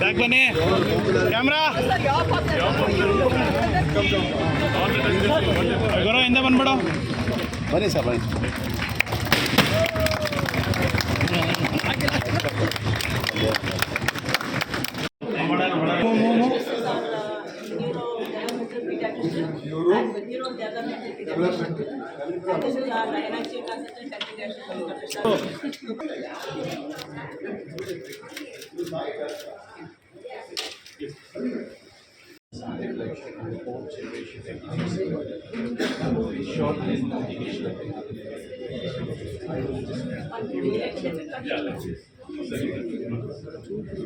Back ಬನ್ನಿ camera ಗುರು ಹಿಂದೆ ಬಂದ್ಬಿಡು. ಬನ್ನಿ ಸರ್ ಬನ್ನಿ.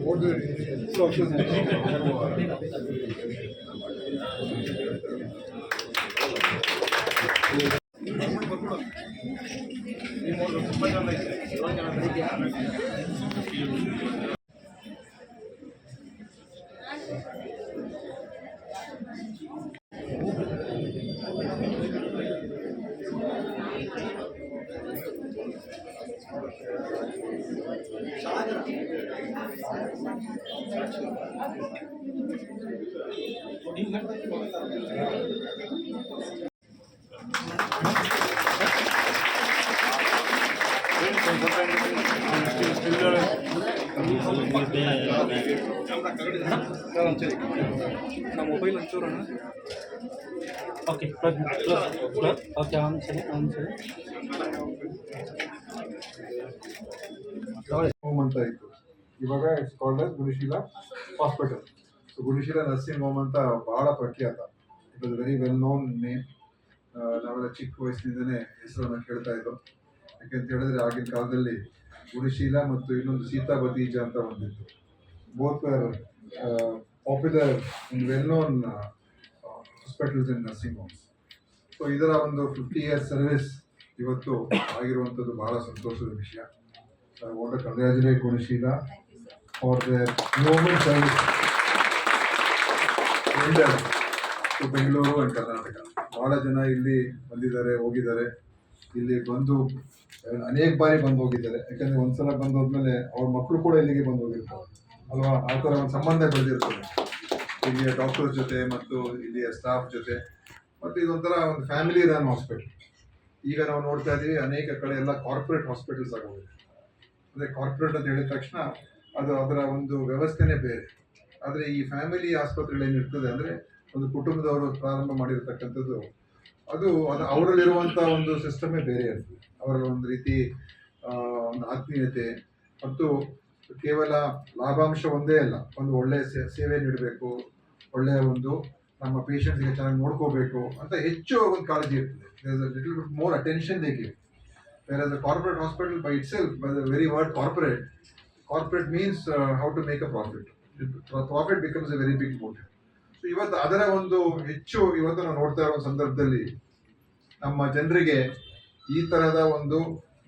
Order social ಮೊಬೈಲ್ ಒಂಚೂರು ಓಕೆ ಓಕೆ ಒಂದು ಸರಿ ಒಂದು ಸರಿ ಹೋಮ್ ಅಂತ ಇತ್ತು. ಇವಾಗ it's called as Gurushila hospital so nursing home ಅಂತ ಬಹಳ ಪ್ರಖ್ಯಾತ. It was very well known name ನಾವೆಲ್ಲ ಚಿಕ್ಕ ವಯಸ್ಸಿನಿಂದನೇ ಹೆಸರನ್ನು ಕೇಳ್ತಾ ಇದ್ದೋ. ಯಾಕೆಂತ ಹೇಳಿದ್ರೆ ಆಗಿನ ಕಾಲದಲ್ಲಿ ಗುರುಶೀಲ ಮತ್ತು ಇನ್ನೊಂದು ಸೀತಾ ಬತೀಜ ಅಂತ ಬಂದಿತ್ತು. Both popular and well known hospitals in nursing homes so ಇದರ ಒಂದು ಫಿಫ್ಟಿ ಇಯರ್ಸ್ ಸರ್ವಿಸ್ ಇವತ್ತು ಆಗಿರುವಂಥದ್ದು ಬಹಳ ಸಂತೋಷದ ವಿಷಯ. I want to Gunasheela. For their service Bengaluru and Karnataka. ಭಾಳ ಜನ ಇಲ್ಲಿ ಬಂದಿದ್ದಾರೆ, ಹೋಗಿದ್ದಾರೆ. ಇಲ್ಲಿ ಬಂದು, ಅನೇಕ ಬಾರಿ ಬಂದು ಹೋಗಿದ್ದಾರೆ. ಯಾಕಂದ್ರೆ ಒಂದ್ಸಲ ಬಂದು ಹೋದ್ಮೇಲೆ ಅವ್ರ ಮಕ್ಕಳು ಕೂಡ ಇಲ್ಲಿಗೆ ಬಂದು ಹೋಗಿರ್ತಾರೆ. ಅಲ್ವಾ? ಆ ಥರ ಒಂದು ಸಂಬಂಧ ಬೆಳೆದಿರ್ತದೆ. ಇಲ್ಲಿಯ ಡಾಕ್ಟರ್ ಜೊತೆ ಮತ್ತು ಇಲ್ಲಿಯ ಸ್ಟಾಫ್ ಜೊತೆ. ಮತ್ತು ಇದೊಂಥರ ಒಂದು ಫ್ಯಾಮಿಲಿ ರನ್ ಹಾಸ್ಪಿಟಲ್ ಈಗ ನಾವು ನೋಡ್ತಾ ಇದ್ದೀವಿ ಅನೇಕ ಕಡೆ ಎಲ್ಲ ಕಾರ್ಪೊರೇಟ್ ಹಾಸ್ಪಿಟಲ್ಸ್ ಆಗೋಗಿದೆ. ಅಂದರೆ ಕಾರ್ಪೊರೇಟ್ ಅಂತ ಹೇಳಿದ ತಕ್ಷಣ ಅದು ಅದರ ಒಂದು ವ್ಯವಸ್ಥೆನೇ ಬೇರೆ. ಆದರೆ ಈ ಫ್ಯಾಮಿಲಿ ಆಸ್ಪತ್ರೆಗಳು ಏನಿರ್ತದೆ ಅಂದರೆ ಒಂದು ಕುಟುಂಬದವರು ಪ್ರಾರಂಭ ಮಾಡಿರ್ತಕ್ಕಂಥದ್ದು, ಅದು ಅದು ಅವರಲ್ಲಿರುವಂಥ ಒಂದು ಸಿಸ್ಟಮೇ ಬೇರೆ ಇರ್ತದೆ ಅವರ ಒಂದು ರೀತಿ ಒಂದು ಆತ್ಮೀಯತೆ ಮತ್ತು ಕೇವಲ ಲಾಭಾಂಶ ಒಂದೇ ಅಲ್ಲ, ಒಂದು ಒಳ್ಳೆಯ ಸೇವೆ ನೀಡಬೇಕು ಒಳ್ಳೆಯ ಒಂದು ನಮ್ಮ ಪೇಷಂಟ್ಸ್ಗೆ ಚೆನ್ನಾಗಿ ನೋಡ್ಕೋಬೇಕು ಅಂತ ಹೆಚ್ಚು ಒಂದು ಕಾಳಜಿ ಇರ್ತದೆ. Little bit more attention they give whereas a corporate hospital by itself, by the very word corporate, corporate means uh, how to make a profit. Pro- Profit becomes a very big so ಇವತ್ತು ಅದರ ಒಂದು ಹೆಚ್ಚು ಇವತ್ತು ನಾವು ನೋಡ್ತಾ ಇರೋ ಸಂದರ್ಭದಲ್ಲಿ ನಮ್ಮ ಜನರಿಗೆ ಈ ಥರದ ಒಂದು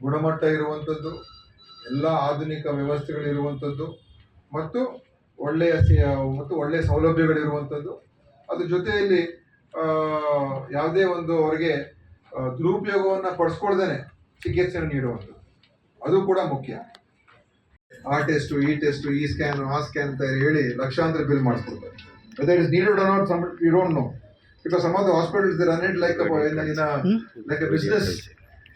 ಗುಣಮಟ್ಟ ಇರುವಂಥದ್ದು ಎಲ್ಲ ಆಧುನಿಕ ವ್ಯವಸ್ಥೆಗಳಿರುವಂಥದ್ದು ಮತ್ತು ಒಳ್ಳೆಯ ಮತ್ತು ಒಳ್ಳೆಯ ಸೌಲಭ್ಯಗಳಿರುವಂಥದ್ದು ಅದ್ರ ಜೊತೆಯಲ್ಲಿ ಯಾವುದೇ ಒಂದು ಅವರಿಗೆ ದುರುಪಯೋಗವನ್ನು ಪಡಿಸ್ಕೊಳ್ದೇನೆ ಚಿಕಿತ್ಸೆಯನ್ನು ನೀಡುವಂಥದ್ದು. ಅದು ಕೂಡ ಮುಖ್ಯ. ಆ ಟೆಸ್ಟು ಈ ಟೆಸ್ಟು ಈ ಸ್ಕ್ಯಾನ್ ಆ ಸ್ಕ್ಯಾನ್ ಅಂತ ಹೇಳಿ ಲಕ್ಷಾಂತರ bill ಮಾಡಿಸ್ಕೊಡ್ತಾರೆ whether is needed or not some you don't know because some of the hospitals they run it like in like a business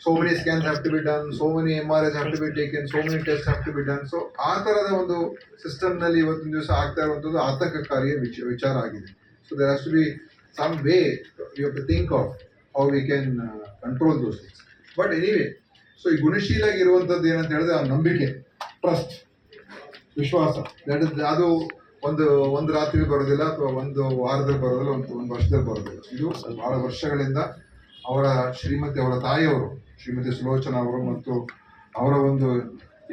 so many scans have to be done so many M R S have to be taken so many test have to be done so ಆ ಥರದ ಒಂದು ಸಿಸ್ಟಮ್ನಲ್ಲಿ ಇವತ್ತಿನ ದಿವಸ ಆಗ್ತಾ ಇರುವಂಥದ್ದು ಆತಂಕಕಾರಿಯ ವಿಚ ವಿಚಾರ ಆಗಿದೆ. So there has to be some way you have to think of how we can control those things but anyway so ಈ ಗುಣಶೀಲಾಗಿ ಇರುವಂಥದ್ದು ಏನಂತ ಹೇಳಿದ್ರೆ ಆ ನಂಬಿಕೆ ಟ್ರಸ್ಟ್ ವಿಶ್ವಾಸ. ದಟ್ ಇಸ್ ಅದು ಒಂದು ಒಂದು ರಾತ್ರಿ ಬರೋದಿಲ್ಲ ಅಥವಾ ಒಂದು ವಾರದಲ್ಲಿ ಬರೋದಿಲ್ಲ ಒಂದು ಒಂದು ವರ್ಷದಲ್ಲಿ ಬರೋದಿಲ್ಲ. ಇದು ಬಹಳ ವರ್ಷಗಳಿಂದ ಅವರ ಶ್ರೀಮತಿ ಅವರ ತಾಯಿಯವರು ಶ್ರೀಮತಿ ಸುಲೋಚನಾ ಅವರು ಮತ್ತು ಅವರ ಒಂದು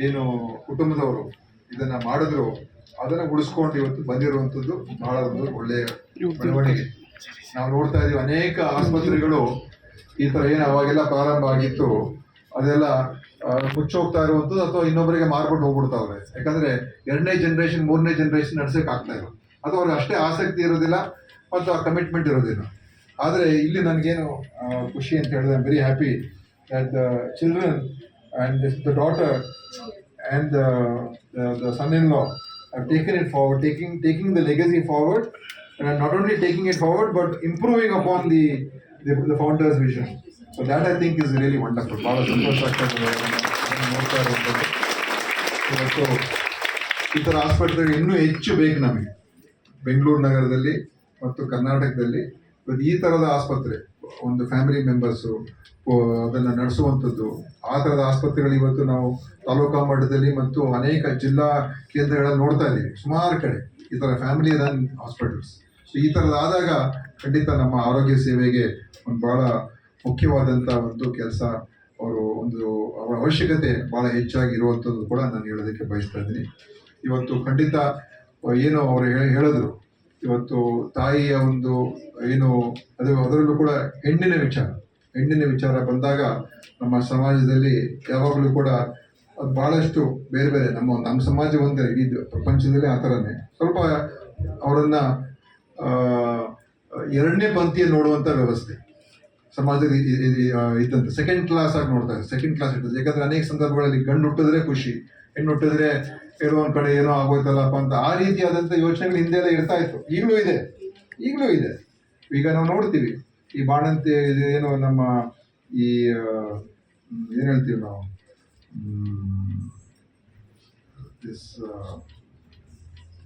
ಏನು ಕುಟುಂಬದವರು ಇದನ್ನು ಮಾಡಿದ್ರು ಅದನ್ನು ಉಳಿಸ್ಕೊಂಡು ಇವತ್ತು ಬಂದಿರುವಂಥದ್ದು ಬಹಳ ಒಂದು ಒಳ್ಳೆಯ ಬೆಳವಣಿಗೆ. ನಾವು ನೋಡ್ತಾ ಇದೀವಿ ಅನೇಕ ಆಸ್ಪತ್ರೆಗಳು ಈ ತರ ಏನು ಅವಾಗೆಲ್ಲ ಪ್ರಾರಂಭ ಆಗಿತ್ತು. ಅದೆಲ್ಲ ಮುಚ್ಚೋಗ್ತಾ ಇರುವಂಥದ್ದು ಅಥವಾ ಇನ್ನೊಬ್ಬರಿಗೆ ಮಾರ್ಬಿಟ್ಟು ಹೋಗ್ಬಿಡ್ತಾವ್ರೆ ಯಾಕಂದ್ರೆ ಎರಡನೇ ಜನರೇಷನ್ ಮೂರನೇ ಜನರೇಷನ್ ನಡ್ಸಕ್ ಆಗ್ತಾ ಇಲ್ಲ. ಅದು ಅವ್ರಿಗೆ ಅಷ್ಟೇ ಆಸಕ್ತಿ ಇರೋದಿಲ್ಲ ಮತ್ತು ಆ ಕಮಿಟ್ಮೆಂಟ್ ಇರೋದಿಲ್ಲ. ಆದರೆ ಇಲ್ಲಿ ನನಗೇನು ಖುಷಿ ಅಂತ ಹೇಳಿದ್ರೆ I very happy the children and the daughter and the son in law taken it forward taking taking the legacy forward and not only taking it forward but improving upon the the, the founder's vision. So that I think is really wonderful. ಭಾಳ ಸಂತೋಷ ನೋಡ್ತಾ ಈ ಥರ ಆಸ್ಪತ್ರೆಗಳು ಇನ್ನೂ ಹೆಚ್ಚು ಬೇಕು ನಮಗೆ. ಬೆಂಗಳೂರು ನಗರದಲ್ಲಿ ಮತ್ತು ಕರ್ನಾಟಕದಲ್ಲಿ. ಇವತ್ತು ಈ ಥರದ ಆಸ್ಪತ್ರೆ ಒಂದು ಫ್ಯಾಮಿಲಿ ಮೆಂಬರ್ಸು ಅದನ್ನು ನಡೆಸುವಂಥದ್ದು ಆ ಥರದ ಆಸ್ಪತ್ರೆಗಳು ಇವತ್ತು ನಾವು ತಾಲೂಕಾ ಮಟ್ಟದಲ್ಲಿ ಮತ್ತು ಅನೇಕ ಜಿಲ್ಲಾ ಕೇಂದ್ರಗಳನ್ನು ನೋಡ್ತಾ ಇದ್ದೀವಿ. ಸುಮಾರು ಕಡೆ ಈ ಥರ ಫ್ಯಾಮಿಲಿ ರನ್ ಹಾಸ್ಪಿಟಲ್ಸ್ ಸೊ ಈ ಥರದ್ದಾದಾಗ ಖಂಡಿತ ನಮ್ಮ ಆರೋಗ್ಯ ಸೇವೆಗೆ ಒಂದು ಭಾಳ ಮುಖ್ಯವಾದಂಥ ಒಂದು ಕೆಲಸ ಅವರು ಒಂದು ಅವರ ಅವಶ್ಯಕತೆ ಭಾಳ ಹೆಚ್ಚಾಗಿ ಇರುವಂಥದ್ದು ಕೂಡ ನಾನು ಹೇಳೋದಕ್ಕೆ ಬಯಸ್ತಾ ಇದ್ದೀನಿ. ಇವತ್ತು ಖಂಡಿತ ಏನು ಅವರು ಹೇಳಿ ಹೇಳಿದ್ರು. ಇವತ್ತು ತಾಯಿಯ ಒಂದು, ಏನು, ಅದು ಅದರಲ್ಲೂ ಕೂಡ ಹೆಣ್ಣಿನ ವಿಚಾರ. ಹೆಣ್ಣಿನ ವಿಚಾರ ಬಂದಾಗ ನಮ್ಮ ಸಮಾಜದಲ್ಲಿ ಯಾವಾಗಲೂ ಕೂಡ ಅದು ಬಹಳಷ್ಟು ಬೇರೆ ಬೇರೆ ನಮ್ಮ ನಮ್ಮ ಸಮಾಜ ಒಂದೇ ಇಡೀ ಪ್ರಪಂಚದಲ್ಲಿ ಆ ಥರನೇ. ಸ್ವಲ್ಪ ಅವರನ್ನ ಎರಡನೇ ಪಂಕ್ತಿಯಲ್ಲಿ ನೋಡುವಂಥ ವ್ಯವಸ್ಥೆ ಸಮಾಜದಲ್ಲಿ ಇದ್ದಂತೆ. ಸೆಕೆಂಡ್ ಕ್ಲಾಸ್ ಆಗಿ ನೋಡ್ತಾ ಇದ್ದಾರೆ. ಸೆಕೆಂಡ್ ಕ್ಲಾಸ್ ಇರ್ತದೆ. ಯಾಕಂದ್ರೆ ಅನೇಕ ಸಂದರ್ಭಗಳಲ್ಲಿ ಗಂಡು ಹುಟ್ಟಿದ್ರೆ ಖುಷಿ, ಹೆಣ್ಣು ಹುಟ್ಟಿದ್ರೆ ಏನೋ ಕಡೆ ಏನೋ ಆಗೋಯ್ತಲ್ಲಪ್ಪ ಅಂತ ಆ ರೀತಿಯಾದಂಥ ಯೋಚನೆಗಳು ಹಿಂದೆಲ್ಲ ಇರ್ತಾ ಇತ್ತು. ಈಗಲೂ ಇದೆ. ಈಗಲೂ ಇದೆ. ಈಗ ನಾವು ನೋಡ್ತೀವಿ. ಈ ಬಾಣಂತಿ ಏನು ನಮ್ಮ ಈ ಏನ್ ಹೇಳ್ತೀವಿ ನಾವು? This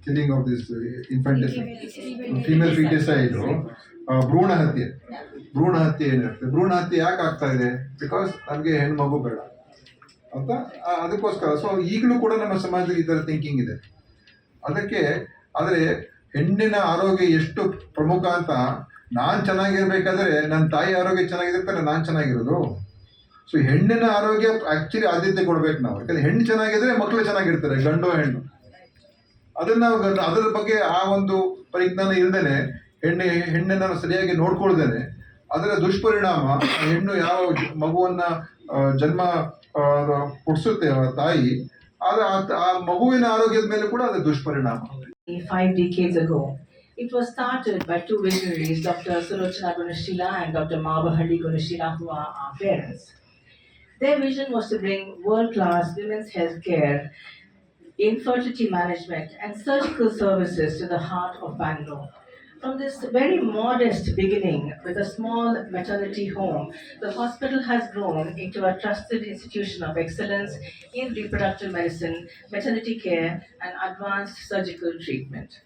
killing of this infanticide female foeticide ಭ್ರೂಣ ಹತ್ಯೆ. ಭ್ರೂಣ ಹತ್ಯೆ ಏನಿರುತ್ತೆ? ಭ್ರೂಣ ಹತ್ಯೆ ಯಾಕೆ ಆಗ್ತಾ ಇದೆ? ಬಿಕಾಸ್ ನಮಗೆ ಹೆಣ್ಣು ಮಗು ಬೇಡ ಅಂತ ಅದಕ್ಕೋಸ್ಕರ ಸೊ ಈಗಲೂ ಕೂಡ ನಮ್ಮ ಸಮಾಜದಲ್ಲಿ ಈ ಥರ ಥಿಂಕಿಂಗ್ ಇದೆ. ಅದಕ್ಕೆ ಆದರೆ ಹೆಣ್ಣಿನ ಆರೋಗ್ಯ ಎಷ್ಟು ಪ್ರಮುಖ ಅಂತ ನಾನು ಚೆನ್ನಾಗಿರ್ಬೇಕಾದ್ರೆ ನನ್ನ ತಾಯಿ ಆರೋಗ್ಯ ಚೆನ್ನಾಗಿರ್ತಾರೆ ನಾನು ಚೆನ್ನಾಗಿರೋದು. ಸೊ ಹೆಣ್ಣಿನ ಆರೋಗ್ಯ ಆ್ಯಕ್ಚುಲಿ ಆದ್ಯತೆ ಕೊಡಬೇಕು ನಾವು. ಯಾಕಂದ್ರೆ ಹೆಣ್ಣು ಚೆನ್ನಾಗಿದ್ರೆ ಮಕ್ಕಳು ಚೆನ್ನಾಗಿರ್ತಾರೆ ಗಂಡು ಹೆಣ್ಣು. ಅದನ್ನ ಅದರ ಬಗ್ಗೆ ಆ ಒಂದು ಪರಿಜ್ಞಾನ ಇಲ್ದೇನೆ ಹೆಣ್ಣೆ ಹೆಣ್ಣನ್ನು ಸರಿಯಾಗಿ ನೋಡ್ಕೊಳ್ದೇನೆ ಅದರ ದುಷ್ಪರಿಣಾಮ ಹೆಣ್ಣು ಯಾವ ಮಗುವನ್ನ ಜನ್ಮ ಕೊಡಿಸುತ್ತೆ ತಾಯಿ ಆದ್ರೆ ಆ- ಮಗುವಿನ ಆರೋಗ್ಯದ ಮೇಲೆ ಕೂಡ ಅದರ ದುಷ್ಪರಿಣಾಮ. It was started by two visionaries, Dr. Sulochana Gunashila and Dr. Mabahalli Gunashila, who are our parents. Their vision was to bring world-class women's health care, infertility management, and surgical services to the heart of Bangalore. From this very modest beginning with a small maternity home, the hospital has grown into a trusted institution of excellence in reproductive medicine, maternity care, and advanced surgical treatment.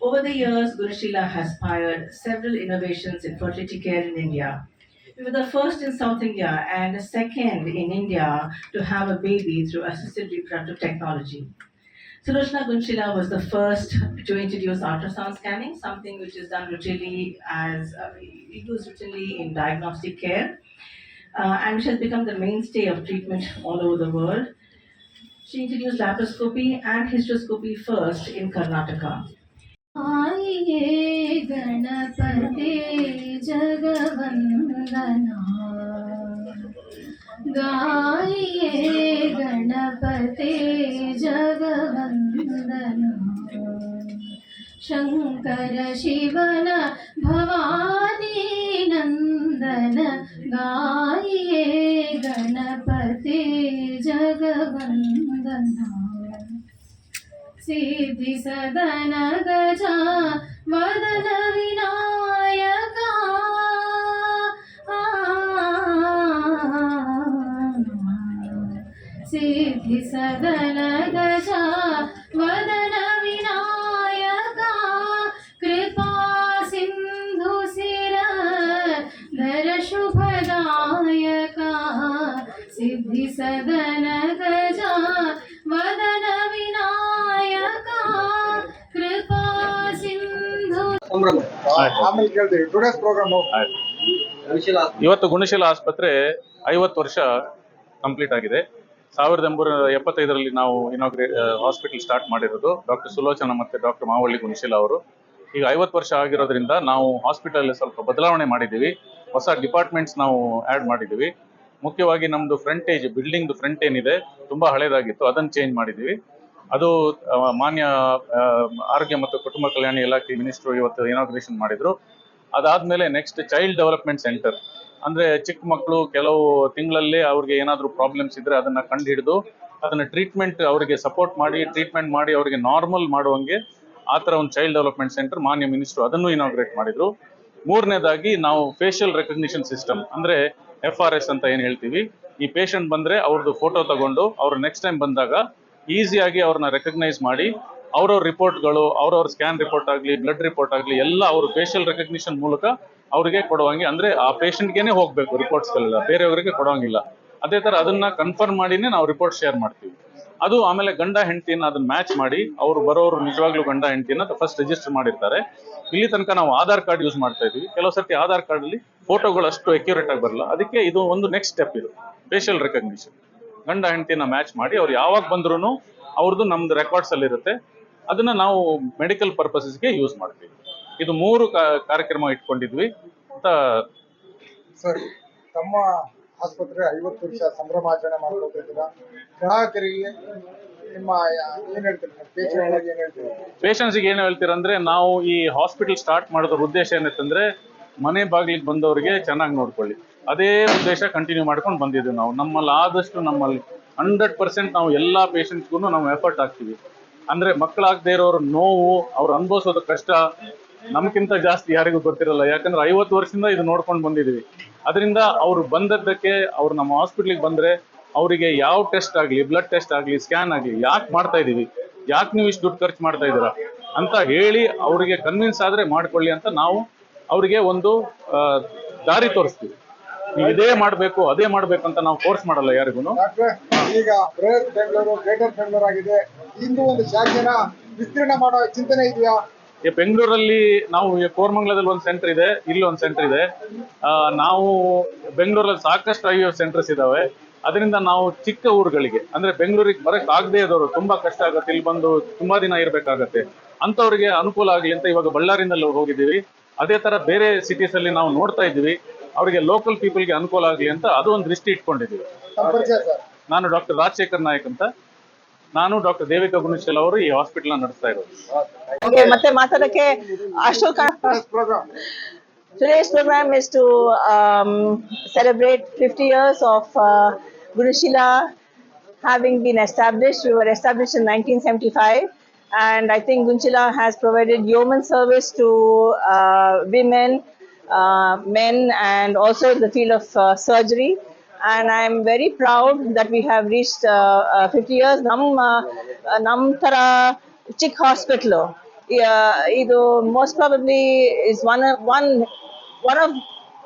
Over the years, Gurushila has pioneered several innovations in fertility care in India. We were the first in South India and the second in India to have a baby through assisted reproductive technology. Sulochana Gunshila was the first to introduce ultrasound scanning, something which is done routinely as uh, used routinely in diagnostic care, uh, and which has become the mainstay of treatment all over the world. She introduced laparoscopy and hysteroscopy first in Karnataka. आइए गणपते जगवन्दना गाइए गणपते जगवन्दना शङ्कर शिवन भवानी नन्दन गाइए गणपते जगवन्दना सिद्धि सदन गजा वदन विनायका सिद्धि सदन गजा वदन विनायका कृपा सिन्धु सिर धर शुभदायका सिद्धि सदन गजा वदन विनायका कृपा सिन्धु ಆಮೇಲೆ ಕೇಳ್ತೀವಿ ಟುಡೇಸ್ ಪ್ರೋಗ್ರಾಮ್ ಇವತ್ತು ಗುಣಶೀಲ ಆಸ್ಪತ್ರೆ ಐವತ್ತು ವರ್ಷ ಕಂಪ್ಲೀಟ್ ಆಗಿದೆ ಸಾವಿರದ ಎಂಬೂರ ಎಪ್ಪತ್ತೈದರಲ್ಲಿ ನಾವು ಇನಾಗ್ರೇ ಹಾಸ್ಪಿಟಲ್ ಸ್ಟಾರ್ಟ್ ಮಾಡಿರೋದು. ಡಾಕ್ಟರ್ ಸುಲೋಚನ ಮತ್ತೆ ಡಾಕ್ಟರ್ ಮಾವಳ್ಳಿ ಗುಣಶೀಲ ಅವರು. ಈಗ ಐವತ್ತು ವರ್ಷ ಆಗಿರೋದ್ರಿಂದ ನಾವು ಹಾಸ್ಪಿಟಲ್ ಸ್ವಲ್ಪ ಬದಲಾವಣೆ ಮಾಡಿದ್ದೀವಿ. ಹೊಸ ಡಿಪಾರ್ಟ್ಮೆಂಟ್ಸ್ ನಾವು ಆ್ಯಡ್ ಮಾಡಿದ್ದೀವಿ. ಮುಖ್ಯವಾಗಿ ನಮ್ಮದು ಫ್ರಂಟೇಜ್ ಬಿಲ್ಡಿಂಗ್ದು ಫ್ರಂಟ್ ಏನಿದೆ, ತುಂಬ ಹಳೇದಾಗಿತ್ತು. ಅದನ್ನು ಚೇಂಜ್ ಮಾಡಿದ್ದೀವಿ. ಅದು ಮಾನ್ಯ ಆರೋಗ್ಯ ಮತ್ತು ಕುಟುಂಬ ಕಲ್ಯಾಣ ಇಲಾಖೆ ಮಿನಿಸ್ಟ್ರು ಇವತ್ತು ಇನಾಗ್ರೇಷನ್ ಮಾಡಿದ್ರು. ಅದಾದ್ಮೇಲೆ ನೆಕ್ಸ್ಟ್ ಚೈಲ್ಡ್ ಡೆವಲಪ್ಮೆಂಟ್ ಸೆಂಟರ್ ಅಂದ್ರೆ ಚಿಕ್ಕ ಮಕ್ಕಳು ಕೆಲವು ತಿಂಗಳಲ್ಲಿ ಅವ್ರಿಗೆ ಏನಾದರೂ ಪ್ರಾಬ್ಲಮ್ಸ್ ಇದ್ರೆ ಅದನ್ನ ಕಂಡು ಹಿಡಿದು ಅದನ್ನ ಟ್ರೀಟ್ಮೆಂಟ್ ಅವರಿಗೆ ಸಪೋರ್ಟ್ ಮಾಡಿ ಟ್ರೀಟ್ಮೆಂಟ್ ಮಾಡಿ ಅವರಿಗೆ ನಾರ್ಮಲ್ ಮಾಡುವಂಗೆ ಆ ಥರ ಒಂದು ಚೈಲ್ಡ್ ಡೆವಲಪ್ಮೆಂಟ್ ಸೆಂಟರ್ ಮಾನ್ಯ ಮಿನಿಸ್ಟ್ರು ಅದನ್ನು ಇನಾಗ್ರೇಟ್ ಮಾಡಿದ್ರು. ಮೂರನೇದಾಗಿ ನಾವು ಫೇಶಿಯಲ್ ರೆಕಗ್ನಿಷನ್ ಸಿಸ್ಟಮ್ ಅಂದ್ರೆ ಎಫ್ ಆರ್ ಎಸ್ ಅಂತ ಏನು ಹೇಳ್ತೀವಿ, ಈ ಪೇಷಂಟ್ ಬಂದ್ರೆ ಅವ್ರದ್ದು ಫೋಟೋ ತಗೊಂಡು ಅವ್ರು ನೆಕ್ಸ್ಟ್ ಟೈಮ್ ಬಂದಾಗ ಈಸಿಯಾಗಿ ಅವ್ರನ್ನ ರೆಕಗ್ನೈಸ್ ಮಾಡಿ, ಅವ್ರವ್ರ ರಿಪೋರ್ಟ್ಗಳು ಅವ್ರವ್ರ ಸ್ಕ್ಯಾನ್ ರಿಪೋರ್ಟ್ ಆಗಲಿ ಬ್ಲಡ್ ರಿಪೋರ್ಟ್ ಆಗಲಿ, ಎಲ್ಲ ಅವರು ಫೇಶಿಯಲ್ ರೆಕಗ್ನಿಷನ್ ಮೂಲಕ ಅವರಿಗೆ ಕೊಡುವಂಗೆ, ಅಂದ್ರೆ ಆ ಪೇಷಂಟ್ಗೆನೆ ಹೋಗ್ಬೇಕು ರಿಪೋರ್ಟ್ಸ್ಗಳೆಲ್ಲ ಬೇರೆಯವರಿಗೆ ಕೊಡೋಂಗಿಲ್ಲ. ಅದೇ ತರ ಅದನ್ನ ಕನ್ಫರ್ಮ್ ಮಾಡಿನೇ ನಾವು ರಿಪೋರ್ಟ್ ಶೇರ್ ಮಾಡ್ತೀವಿ. ಅದು ಆಮೇಲೆ ಗಂಡ ಹೆಂಡತಿನ ಅದನ್ನ ಮ್ಯಾಚ್ ಮಾಡಿ, ಅವ್ರು ಬರೋರು ನಿಜವಾಗ್ಲೂ ಗಂಡ ಹೆಂಡತಿನ ಫಸ್ಟ್ ರಿಜಿಸ್ಟರ್ ಮಾಡಿರ್ತಾರೆ. ಇಲ್ಲಿ ತನಕ ನಾವು ಆಧಾರ್ ಕಾರ್ಡ್ ಯೂಸ್ ಮಾಡ್ತಾ ಇದ್ವಿ ಕೆಲವು ಸರ್ತಿ ಆಧಾರ್ ಕಾರ್ಡ್ ಅಲ್ಲಿ ಫೋಟೋಗಳು ಅಷ್ಟು ಅಕ್ಯುರೇಟ್ ಆಗಿ ಬರಲ್ಲ. ಅದಕ್ಕೆ ಇದು ಒಂದು ನೆಕ್ಸ್ಟ್ ಸ್ಟೆಪ್ ಇದು ಫೇಶಿಯಲ್ ರೆಕಗ್ನಿಷನ್ ಗಂಡ ಹೆಂಡತಿನ ಮ್ಯಾಚ್ ಮಾಡಿ, ಅವ್ರು ಯಾವಾಗ ಬಂದ್ರು ಅವ್ರದ್ದು ನಮ್ದು ರೆಕಾರ್ಡ್ಸ್ ಅಲ್ಲಿ ಇರುತ್ತೆ ಅದನ್ನ ನಾವು ಮೆಡಿಕಲ್ ಪರ್ಪಸಸ್ಗೆ ಯೂಸ್ ಮಾಡ್ತೀವಿ. ಇದು ಮೂರು ಕಾರ್ಯಕ್ರಮ ಇಟ್ಕೊಂಡಿದ್ವಿ. ಅಂತ ಸರ್ ತಮ್ಮ ಆಸ್ಪತ್ರೆ ಐವತ್ತು ವರ್ಷ ಸಂಭ್ರಮಾಚರಣೆ ಮಾಡ್ಕೊತಿದ್ದೀರಾ? ಗ್ರಾಹಕರಿಗೆ ನಿಮ್ಮ ಏನ್ ಹೇಳ್ತೀರಿ ಏನು ಹೇಳ್ತೀರಂದ್ರೆ ನಾವು ಈ ಹಾಸ್ಪಿಟಲ್ ಸ್ಟಾರ್ಟ್ ಮಾಡೋದ್ರ ಉದ್ದೇಶ ಏನಂತಂದ್ರೆ ಮನೆ ಬಾಗಿಲಿಗೆ ಬಂದವರಿಗೆ ಚೆನ್ನಾಗಿ ನೋಡ್ಕೊಳ್ಳಿ. ಅದೇ ಉದ್ದೇಶ ಕಂಟಿನ್ಯೂ ಮಾಡ್ಕೊಂಡು ಬಂದಿದ್ದೀವಿ ನಾವು. ನಮ್ಮಲ್ಲಿ ಆದಷ್ಟು ನಮ್ಮಲ್ಲಿ ಹಂಡ್ರೆಡ್ ಪರ್ಸೆಂಟ್ ನಾವು ಎಲ್ಲ ಪೇಷಂಟ್ಸ್ಗೂ ನಾವು ಎಫರ್ಟ್ ಹಾಕ್ತೀವಿ. ಅಂದ್ರೆ ಮಕ್ಕಳಾಗದೇ ಇರೋರ ನೋವು ಅವ್ರು ಅನುಭವಿಸೋದು ಕಷ್ಟ ನಮ್ಗಿಂತ ಜಾಸ್ತಿ ಯಾರಿಗೂ ಗೊತ್ತಿರಲ್ಲ. ಯಾಕಂದ್ರೆ ಐವತ್ತು ವರ್ಷದಿಂದ ಇದು ನೋಡ್ಕೊಂಡು ಬಂದಿದೀವಿ. ಅದರಿಂದ ಅವ್ರು ಬಂದದ್ದಕ್ಕೆ ಅವ್ರು ನಮ್ಮ ಹಾಸ್ಪಿಟ್ಲಿಗೆ ಬಂದ್ರೆ ಅವರಿಗೆ ಯಾವ ಟೆಸ್ಟ್ ಆಗಲಿ ಬ್ಲಡ್ ಟೆಸ್ಟ್ ಆಗಲಿ ಸ್ಕ್ಯಾನ್ ಆಗಲಿ, ಯಾಕೆ ಮಾಡ್ತಾ ಇದೀವಿ? ಯಾಕೆ ನೀವು ಇಷ್ಟು ದುಡ್ಡು ಖರ್ಚು ಮಾಡ್ತಾ ಇದ್ದೀರಾ ಅಂತ ಹೇಳಿ ಅವರಿಗೆ ಕನ್ವಿನ್ಸ್ ಆದ್ರೆ ಮಾಡ್ಕೊಳ್ಳಿ ಅಂತ ನಾವು ಅವರಿಗೆ ಒಂದು ದಾರಿ ತೋರಿಸ್ತೀವಿ. ನೀವು ಇದೇ ಮಾಡಬೇಕು, ಅದೇ ಮಾಡಬೇಕು ಅಂತ ನಾವು ಫೋರ್ಸ್ ಮಾಡಲ್ಲ ಯಾರಿಗೂ ಈಗ ಬೆಂಗಳೂರು, ಗ್ರೇಟರ್ ಬೆಂಗಳೂರು ಆಗಿದೆ ಇಂದು ಒಂದು ಶಾಖೆನ ವಿಸ್ತೀರ್ಣ ಮಾಡೋ ಚಿಂತನೆ ಇದೆಯಾ? ಈ ಬೆಂಗಳೂರಲ್ಲಿ ನಾವು ಕೋರಮಂಗಲದಲ್ಲಿ ಒಂದು ಸೆಂಟರ್ ಇದೆ ಇಲ್ಲಿ ಒಂದು ಸೆಂಟರ್ ಇದೆ. ಆ, ನಾವು ಬೆಂಗಳೂರಲ್ಲಿ ಸಾಕಷ್ಟು ಐ ಸೆಂಟರ್ಸ್ ಇದಾವೆ. ಅದರಿಂದ ನಾವು ಚಿಕ್ಕ ಊರುಗಳಿಗೆ ಅಂದ್ರೆ ಬೆಂಗಳೂರಿಗೆ ಬರಕ್ ಆಗದೆ ಇರೋರು ತುಂಬಾ ಕಷ್ಟ ಆಗುತ್ತೆ ಇಲ್ಲಿ ಬಂದು ತುಂಬಾ ದಿನ ಇರಬೇಕಾಗತ್ತೆ. ಅಂತವ್ರಿಗೆ ಅನುಕೂಲ ಆಗಲಿ ಅಂತ ಇವಾಗ ಬಳ್ಳಾರಿನಲ್ಲಿ ಹೋಗಿದ್ದೀವಿ. ಅದೇ ತರ ಬೇರೆ ಸಿಟೀಸ್ ಅಲ್ಲಿ ನಾವು ನೋಡ್ತಾ ಇದ್ದೀವಿ. ಅವರಿಗೆ ಲೋಕಲ್ ಪೀಪಲ್ಗೆ ಅನುಕೂಲ ಆಗಲಿ ಅಂತ ಅದು ಒಂದು ದೃಷ್ಟಿ ಇಟ್ಕೊಂಡಿದ್ದೀವಿ. ನಾನು ಡಾಕ್ಟರ್ ರಾಜಶೇಖರ್ ನಾಯಕ್ ಅಂತ. ನಾನು ಡಾಕ್ಟರ್ ದೇವಿಕಾ ಗುಣಶೀಲ ಅವರು ಈ ಹಾಸ್ಪಿಟಲ್ ನಡೆಸ್ತಾ ಇರೋದು Okay, ಮತ್ತೆ ಮಾತಾಡಕ್ಕೆ ಅಷ್ಟು program Today's program is to um, celebrate 50 years of uh, Gurushila having been established. We were established in 1975, and I think Gunchila has provided yeoman service to uh, women, uh, men, and also in the field of uh, surgery. Proud that we have reached uh, uh, 50 years. Nam, uh, uh, Nam Tara Chick Hospital. ಇದು probably is one of, one one of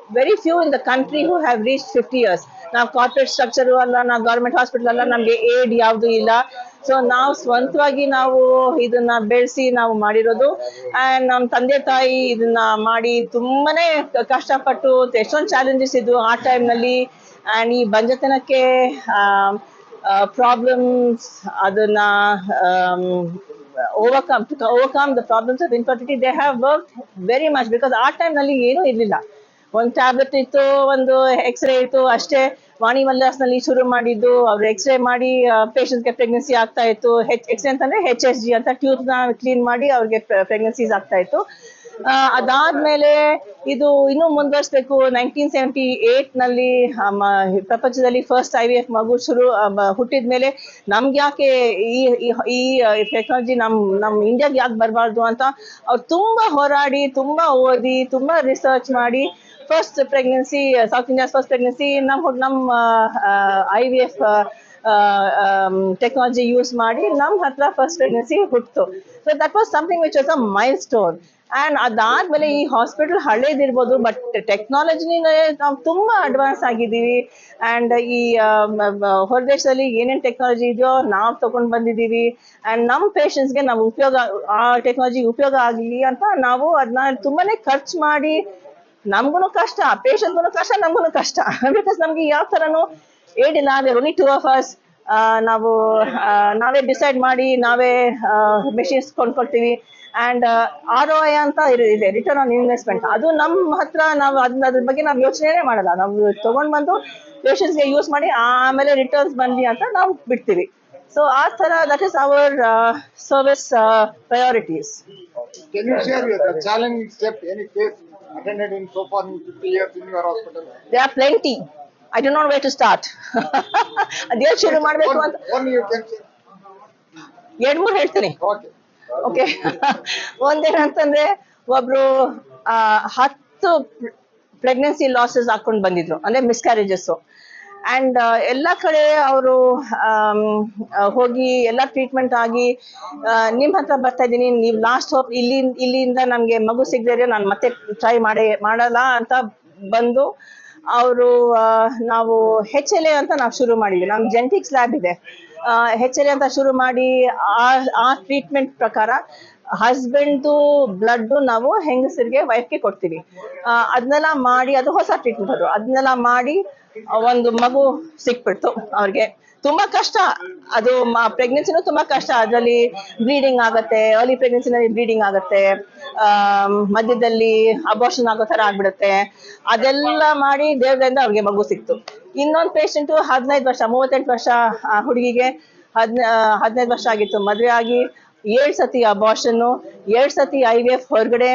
very few in the country who have reached 50 years. ನಾವು corporate structure ಅಲ್ಲ ನಾವು government hospital ಅಲ್ಲ ನಮಗೆ aid ಯಾವುದು ಇಲ್ಲ so ನಾವು ಸ್ವಂತವಾಗಿ ನಾವು ಇದನ್ನ ಬೆಳೆಸಿ ನಾವು ಮಾಡಿರೋದು ಆ್ಯಂಡ್ ನಮ್ಮ ತಂದೆ ತಾಯಿ ಇದನ್ನ ಮಾಡಿ ತುಂಬಾನೇ ಕಷ್ಟಪಟ್ಟು ಎಷ್ಟೊಂದು ಚಾಲೆಂಜಸ್ ಇದ್ವು ಆ ಟೈಮ್ನಲ್ಲಿ ಆ್ಯಂಡ್ ಈ ಬಂಜತನಕ್ಕೆ ಪ್ರಾಬ್ಲಮ್ಸ್ ಅದನ್ನ overcome to overcome the problems of infertility they have work very much because ಆ ಟೈಮ್ನಲ್ಲಿ ಏನೂ ಇರಲಿಲ್ಲ. ಒಂದು ಟ್ಯಾಬ್ಲೆಟ್ ಇತ್ತು, ಒಂದು ಎಕ್ಸ್ರೇ ಇತ್ತು, ಅಷ್ಟೇ ವಾಣಿ ಮಲ್ಲಾಸ್ನಲ್ಲಿ ಶುರು ಮಾಡಿದ್ದು, ಅವ್ರು ಎಕ್ಸ್ರೇ ಮಾಡಿ ಪೇಷಂಟ್ಗೆ ಪ್ರೆಗ್ನೆನ್ಸಿ ಆಗ್ತಾ ಇತ್ತು ಹೆಚ್ ಎಕ್ಸ್ರೇ ಅಂತಂದ್ರೆ ಹೆಚ್ ಎಸ್ ಜಿ ಅಂತ ಟ್ಯೂಬ್ನ ಕ್ಲೀನ್ ಮಾಡಿ ಅವ್ರಿಗೆ ಪ್ರೆಗ್ನೆನ್ಸೀಸ್ ಆಗ್ತಾ ಇತ್ತು. ಅದಾದ್ಮೇಲೆ ಇದು ಇನ್ನೂ ಮುಂದುವರಿಸಬೇಕು. ನೈನ್ಟೀನ್ ಸೆವೆಂಟಿ ಏಟ್ನಲ್ಲಿ ಪ್ರಪಂಚದಲ್ಲಿ ಫಸ್ಟ್ ಐ ವಿ ಎಫ್ ಮಗು ಶುರು ಹುಟ್ಟಿದ ಮೇಲೆ ನಮ್ಗೆ ಯಾಕೆ ಈ ಟೆಕ್ನಾಲಜಿ ನಮ್ ನಮ್ ಇಂಡಿಯಾಗೆ ಯಾಕೆ ಬರಬಾರ್ದು ಅಂತ ಅವ್ರು ತುಂಬಾ ಹೋರಾಡಿ, ತುಂಬಾ ಓದಿ, ತುಂಬಾ ರಿಸರ್ಚ್ ಮಾಡಿ first pregnancy South India first pregnancy ನಮ್ ನಮ್ಮ I V F technology use ಮಾಡಿ ನಮ್ ಹತ್ರ ಫಸ್ಟ್ ಪ್ರೆಗ್ನೆನ್ಸಿ ಹುಟ್ಟಿತು so that was something which was a milestone and ಅದಾದ್ಮೇಲೆ ಈ ಹಾಸ್ಪಿಟಲ್ ಹಳೇದಿರ್ಬೋದು ಬಟ್ ಟೆಕ್ನಾಲಜಿನೇ ನಾವು ತುಂಬಾ ಅಡ್ವಾನ್ಸ್ ಆಗಿದ್ದೀವಿ. ಅಂಡ್ ಈ ಹೊರದೇಶದಲ್ಲಿ ಏನೇನು ಟೆಕ್ನಾಲಜಿ ಇದೆಯೋ ನಾವು ತಗೊಂಡು ಬಂದಿದ್ದೀವಿ. ಅಂಡ್ ನಮ್ಮ ಪೇಷಂಟ್ಸ್ಗೆ ನಾವು ಉಪಯೋಗ, ಆ ಟೆಕ್ನಾಲಜಿ ಉಪಯೋಗ ಆಗಲಿ ಅಂತ ನಾವು ಅದನ್ನ ತುಂಬಾನೇ ಖರ್ಚು ಮಾಡಿ ನಮ್ಗೂ ಕಷ್ಟ ಪೇಷಂಟ್ಗೂ ಕಷ್ಟ ನಮ್ಗೂ ಕಷ್ಟ. ಬಿಕಾಸ್ ನಮ್ಗೆ ಯಾವ ಥರನೂ ಏಡಿಲ್ಲ ಅಂದ್ರೆ ಓನ್ಲಿ ಟೂ ಅಸ್ ನಾವು ನಾವೇ ಡಿಸೈಡ್ ಮಾಡಿ, ನಾವೇ ಮೆಷಿನ್ಸ್ ಕೊಂಡ್ಕೊಳ್ತೀವಿ. ಅಂಡ್ ಆರ್ ಒ ಐ ಅಂತ ಇದೆ ರಿಟರ್ನ್ ಆನ್ ಇನ್ವೆಸ್ಟ್ಮೆಂಟ್ ಅದು ನಮ್ಮ ಹತ್ರ ನಾವು ಅದನ್ನ ಅದ್ರ ಬಗ್ಗೆ ನಾವು ಯೋಚನೆ ಮಾಡಲ್ಲ. ನಾವು ತಗೊಂಡ್ ಬಂದು ಪೇಷನ್ಸ್ಗೆ ಯೂಸ್ ಮಾಡಿ ಆಮೇಲೆ ರಿಟರ್ನ್ಸ್ ಬನ್ನಿ ಅಂತ ನಾವು ಬಿಡ್ತೀವಿ. ಸೊ ಆ ತರ that is our service priorities Can you share with the challenging step, any case attended in so far in 50 years in your hospital? They are plenty I don't not way to start ಅದೇ ಶುರು ಮಾಡಬೇಕು ಅಂತ one you can say. ಎರಡ್ ಮೂರು ಹೇಳ್ತೀನಿ. Okay. Okay ಒಂದೇನಂತಂದ್ರೆ ಒಬ್ರು ಆ, ಹತ್ತು ಪ್ರೆಗ್ನೆನ್ಸಿ ಲಾಸಸ್ ಹಾಕೊಂಡು ಬಂದಿದ್ರು ಅಂದ್ರೆ ಮಿಸ್ಕ್ಯಾರೇಜಸ್ ಅಂಡ್ ಎಲ್ಲ ಕಡೆ ಅವರು ಹೋಗಿ ಎಲ್ಲ ಟ್ರೀಟ್ಮೆಂಟ್ ಆಗಿ ನಿಮ್ಮ ನಿಮ್ ಹತ್ರ ಬರ್ತಾ ಇದ್ದೀನಿ ನೀವು ಲಾಸ್ಟ್ ಹೋಪ್ ಇಲ್ಲಿ ಇಲ್ಲಿಂದ ನನ್ಗೆ ಮಗು ಸಿಗದೇ ನಾನು ಮತ್ತೆ ಟ್ರೈ ಮಾಡಿ ಮಾಡಲ್ಲ ಅಂತ ಬಂದು ಅವರು ನಾವು ಹೆಚ್ ಎಲ್ ಎ ಅಂತ ನಾವು ಶುರು ಮಾಡಿದ್ವಿ. ನಮ್ ಜೆನೆಟಿಕ್ಸ್ ಲ್ಯಾಬ್ ಇದೆ. ಹೆಚ್ ಅಂತ ಶುರು ಮಾಡಿ ಆ ಆ ಟ್ರೀಟ್ಮೆಂಟ್ ಪ್ರಕಾರ ಹಸ್ಬೆಂಡ್ದು ಬ್ಲಡ್ ನಾವು ಹೆಂಗಸರಿಗೆ ವೈಫ್ಗೆ ಕೊಡ್ತೀವಿ. ಆ, ಅದನ್ನೆಲ್ಲ ಮಾಡಿ ಅದು ಹೊಸ ಟ್ರೀಟ್ಮೆಂಟ್ ಅದು. ಅದನ್ನೆಲ್ಲ ಮಾಡಿ ಒಂದು ಮಗು ಸಿಕ್ಬಿಡ್ತು ಅವ್ರಿಗೆ. ತುಂಬಾ ಕಷ್ಟ. ಅದು ಪ್ರೆಗ್ನೆನ್ಸಿನೂ ತುಂಬಾ ಕಷ್ಟ. ಅದರಲ್ಲಿ ಬ್ಲೀಡಿಂಗ್ ಆಗುತ್ತೆ ಅರ್ಲಿ ಪ್ರೆಗ್ನೆನ್ಸಿನಲ್ಲಿ ಬ್ಲೀಡಿಂಗ್ ಆಗತ್ತೆ ಮಧ್ಯದಲ್ಲಿ ಅಬೋಷನ್ ಆಗೋ ತರ ಆಗ್ಬಿಡುತ್ತೆ. ಅದೆಲ್ಲ ಮಾಡಿ ದೇವ್ರಿಂದ ಅವ್ರಿಗೆ ಮಗು ಸಿಕ್ತು. ಇನ್ನೊಂದು ಪೇಷಂಟು ಹದಿನೈದು ವರ್ಷ, ಮೂವತ್ತೆಂಟು ವರ್ಷ ಹುಡುಗಿಗೆ ಹದ್ನ ಹದಿನೈದು ವರ್ಷ ಆಗಿತ್ತು. ಮದುವೆ ಆಗಿ ಏಳು ಸತಿ ಅಬಾರ್ಷನ್ನು ಏಳು ಸತಿ ಐ ವಿ ಎಫ್ ಹೊರಗಡೆ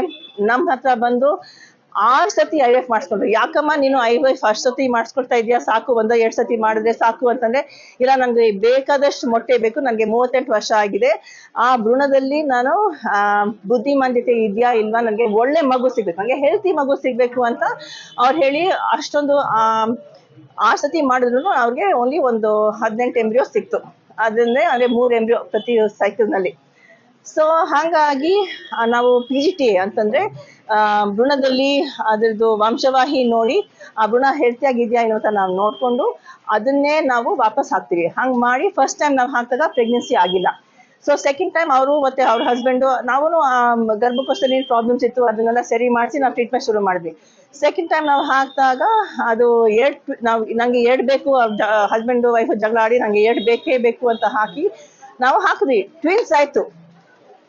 ನಮ್ಮ ಹತ್ರ ಬಂದು ಆರು ಸತಿ ಐ ಎಫ್ ಮಾಡಿಸ್ಕೊಂಡ್ರು. ಯಾಕಮ್ಮ, ನೀನು ಐ ವಿ ಎಫ್ ಅಷ್ಟು ಸತಿ ಮಾಡಿಸ್ಕೊಳ್ತಾ ಇದೆಯಾ ಸಾಕು, ಒಂದು ಎರಡು ಸತಿ ಮಾಡಿದ್ರೆ ಸಾಕು ಅಂತಂದ್ರೆ, ಇಲ್ಲ ನನಗೆ ಬೇಕಾದಷ್ಟು ಮೊಟ್ಟೆ ಬೇಕು ನನಗೆ ಮೂವತ್ತೆಂಟು ವರ್ಷ ಆಗಿದೆ. ಆ ಭ್ರೂಣದಲ್ಲಿ ನಾನು ಬುದ್ಧಿಮಾಂದ್ಯತೆ ಇದೆಯಾ ಇಲ್ವಾ? ನನಗೆ ಒಳ್ಳೆ ಮಗು ಸಿಗಬೇಕು. ನನಗೆ ಹೆಲ್ತಿ ಮಗು ಸಿಗಬೇಕು ಅಂತ ಅವ್ರು ಹೇಳಿ ಅಷ್ಟೊಂದು ಆ ಸತಿ ಮಾಡಿದ್ರು ಅವ್ರಿಗೆ ಓನ್ಲಿ ಒಂದು ಹದಿನೆಂಟು ಎಂಬ್ರಿಯೋ ಸಿಕ್ತು. ಅದನ್ನೇ ಅಂದ್ರೆ ಮೂರು ಎಂಬ್ರಿಯೋ ಪ್ರತಿ ಸೈಕಲ್ನಲ್ಲಿ. ಸೊ ಹಾಗಾಗಿ ನಾವು ಪಿ ಜಿ ಟಿ ಅಂತಂದ್ರೆ ಭ್ರೂಣದಲ್ಲಿ ಅದ್ರದ್ದು ವಂಶವಾಹಿ ನೋಡಿ, ಆ ಭ್ರೂಣ ಹೆಲ್ತಿ ಆಗಿದೆಯಾ ಏನು ಅಂತ ನಾವು ನೋಡ್ಕೊಂಡು, ಅದನ್ನೇ ನಾವು ವಾಪಸ್ ಹಾಕ್ತೀವಿ. ಹಂಗ್ ಮಾಡಿ ಫಸ್ಟ್ ಟೈಮ್ ನಾವು ಹಾಕಿದಾಗ ಪ್ರೆಗ್ನೆನ್ಸಿ ಆಗಿಲ್ಲ. ಸೊ ಸೆಕೆಂಡ್ ಟೈಮ್ ಅವರು ಮತ್ತೆ ಅವ್ರ ಹಸ್ಬೆಂಡು ನಾವು ಗರ್ಭಕೋಶದಲ್ಲಿ ಪ್ರಾಬ್ಲಮ್ಸ್ ಇತ್ತು, ಅದನ್ನೆಲ್ಲ ಸರಿ ಮಾಡಿಸಿ ನಾವು ಟ್ರೀಟ್ಮೆಂಟ್ ಶುರು ಮಾಡಿದ್ವಿ. ಸೆಕೆಂಡ್ ಟೈಮ್ ನಾವು ಹಾಕಿದಾಗ ಅದು ಎರಡು ನಾವು ನಂಗೆ ಎರಡು ಬೇಕು ಹಸ್ಬೆಂಡು ವೈಫ್ ಜಗಳ ಆಡಿ ನಂಗೆ ಎರಡು ಬೇಕೇ ಬೇಕು ಅಂತ ಹಾಕಿ ನಾವು ಹಾಕಿದ್ವಿ. ಟ್ವಿನ್ಸ್ ಆಯ್ತು.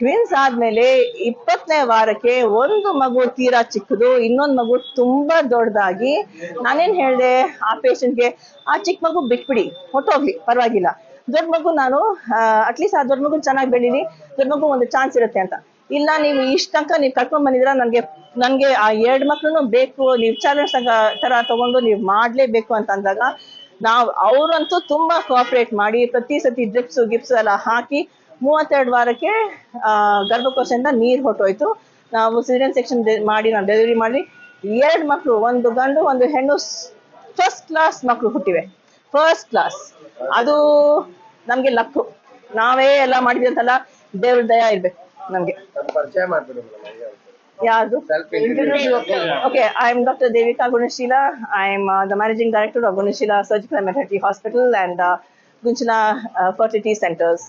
ಟ್ವಿನ್ಸ್ ಆದ್ಮೇಲೆ ಇಪ್ಪತ್ತನೇ ವಾರಕ್ಕೆ ಒಂದು ಮಗು ತೀರಾ ಚಿಕ್ಕದು, ಇನ್ನೊಂದು ಮಗು ತುಂಬಾ ದೊಡ್ಡದಾಗಿ ನಾನೇನ್ ಹೇಳ್ದೆ ಆ ಪೇಷಂಟ್ಗೆ ಆ ಚಿಕ್ಕ ಮಗು ಬಿಟ್ಬಿಡಿ ಹೊಟ್ಟೋಗ್ಲಿ ಪರವಾಗಿಲ್ಲ. ದೊಡ್ಡ ಮಗು ನಾನು ಅಟ್ಲೀಸ್ಟ್ ಆ ದೊಡ್ಡ ಮಗು ಚೆನ್ನಾಗಿ ಬೆಳೀಲಿ, ದೊಡ್ಡ ಮಗು ಒಂದು ಚಾನ್ಸ್ ಇರುತ್ತೆ ಅಂತ. ಇಲ್ಲ, ನೀವು ಇಷ್ಟ ತನಕ ನೀವು ಕರ್ಕೊಂಡ್ ಬಂದಿದ್ರ ನನ್ಗೆ ನನ್ಗೆ ಆ ಎರಡು ಮಕ್ಳು ಬೇಕು, ನೀವು ಚಾಲೆಂಜ್ ತರ ತಗೊಂಡು ನೀವು ಮಾಡಲೇಬೇಕು ಅಂತ ಅಂದಾಗ ನಾವು ಅವರಂತೂ ತುಂಬಾ ಕೋಆಪರೇಟ್ ಮಾಡಿ ಪ್ರತಿ ಸತಿ ಡ್ರಿಪ್ಸ್ ಗಿಪ್ಸ್ ಎಲ್ಲ ಹಾಕಿ ಮೂವತ್ತೆರಡು ವಾರಕ್ಕೆ ಗರ್ಭಕೋಶದಿಂದ ನೀರು ಹೊಟ್ಟೋಯ್ತು ನಾವು ಸಿರಿಯನ್ ಸೆಕ್ಷನ್ ಮಾಡಿ, ನಾವು ಡೆಲಿವರಿ ಮಾಡಿ ಎರಡು ಮಕ್ಕಳು ಒಂದು ಗಂಡು, ಒಂದು ಹೆಣ್ಣು ಫಸ್ಟ್ ಕ್ಲಾಸ್ ಮಕ್ಕಳು ಹುಟ್ಟಿವೆ. ಫಸ್ಟ್ ಕ್ಲಾಸ್ ಅದು ನಮ್ಗೆ ಲಕ್ ನಾವೇ ಎಲ್ಲ ಮಾಡಿದ್ವಿ ಅಂತಲ್ಲ, ದೇವ್ರ ದಯ ಇರ್ಬೇಕು ನಮ್ಗೆ. Yeah, okay, I'm Dr. Devika Gunashila. I'm uh, the managing director of Gunashila Surgical and Maternity Hospital and uh, uh, Fertility Centers.